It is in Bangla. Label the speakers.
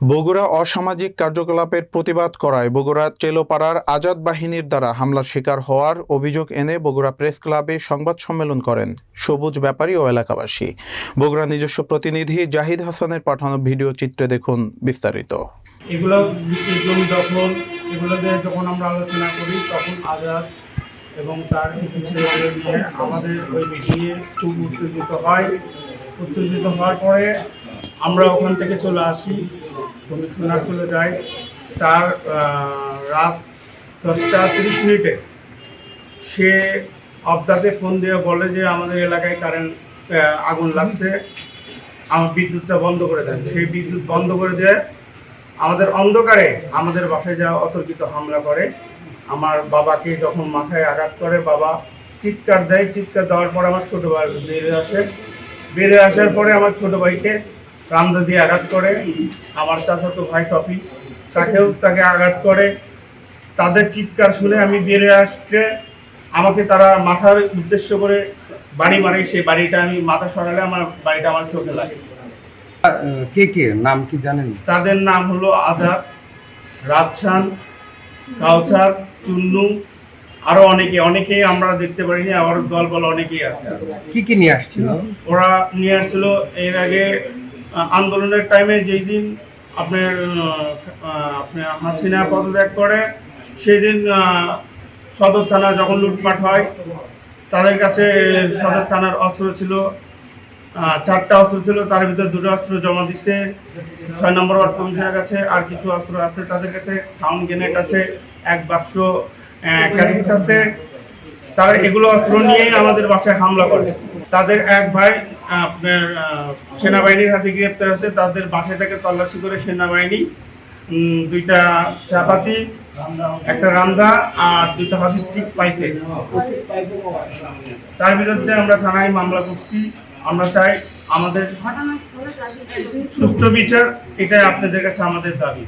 Speaker 1: বগুড়া অসামাজিক কার্যকলাপের প্রতিবাদ করায় বগুড়া চেলোপাড়ার আজাদ বাহিনীর দ্বারা হামলার শিকার হওয়ার অভিযোগ এনে বগুড়া প্রেস ক্লাবে সংবাদ সম্মেলন করেন সবুজ ব্যাপারী ও এলাকাবাসী। বগুড়া নিজস্ব প্রতিনিধি জাহিদ হাসানের পাঠানো ভিডিও চিত্রে দেখুন বিস্তারিত।
Speaker 2: এগুলো জমি দখল যখন আমরা আলোচনা করি, তখন আজাদ এবং তার আমাদের ওই মিটিংয়ে খুব উত্তেজিত হয়। উত্তেজিত হওয়ার পরে আমরা ওখান থেকে চলে আসি। কমিশনার চলে যায়। তার রাত দশটা তিরিশ মিনিটে সে অবদাতে ফোন দিয়ে বলে যে, আমাদের এলাকায় কারেন্ট আগুন লাগছে। আমার বিদ্যুৎটা বন্ধ করে দেন। সেই বিদ্যুৎ বন্ধ করে দেয় আমাদের অন্ধকারে আমাদের বাসায় যা অতর্কিত হামলা করে। আমার বাবাকে যখন মাথায় আঘাত করে, বাবা চিৎকার দেয়। চিৎকার দেওয়ার পর আমার ছোটো ভাই বেরিয়ে আসে। বেরিয়ে আসার পরে আমার ছোটো ভাইকে কান্দা দিয়ে আঘাত করে আমার চাচাতো ভাই টপি তাকেও তাকে আঘাত করে। তাদের চিৎকার শুনে আমি বেরিয়ে আসতে আমাকে তারা মাথার উদ্দেশ্য করে বাড়ি মারে। সেই বাড়িটা আমি মাথা সরালে আমার বাড়িটা আমার চোখে লাগে।
Speaker 3: কে কে? নাম কি জানেন?
Speaker 2: তাদের নাম হলো আজাদ রাজশান কাউচার চুন্নু আরও অনেকে। অনেকেই আমরা দেখতে পারিনি আবার দল বল অনেকেই আছে।
Speaker 3: কি কি নিয়ে আসছিল?
Speaker 2: ওরা নিয়ে আসছিল এর আগে আন্দোলনের টাইমে যেই দিন আপনার আপনার হাসিনা পদত্যাগ করে, সেই দিন সদর থানা যখন লুটপাট হয়, তাদের কাছে সদর থানার অস্ত্র ছিল চারটা অস্ত্র ছিল, তার ভিতরে দুটো অস্ত্র জমা দিচ্ছে ছয় নম্বর ওয়ার্ড কমিশনের কাছে, আর কিছু অস্ত্র আছে তাদের কাছে, সাউন্ড গ্রেনেড আছে, এক বাক্স ক্যারিস আছে, তারা এগুলো অস্ত্র নিয়েই আমাদের বাসায় হামলা করে। তাদের এক ভাই, আপনার সেনাবাহিনীর হাতে গ্রেপ্তার আছে তাদের বাসায় থেকে তল্লাশি করে সেনাবাহিনী দুইটা চাপাতি, একটা রান্দা আর দুইটা হকি স্টিক পাইছে। তার বিরুদ্ধে আমরা থানায় মামলা করছি। আমরা চাই আমাদের সুষ্ঠু বিচার, এটাই আপনাদের কাছে আমাদের দাবি।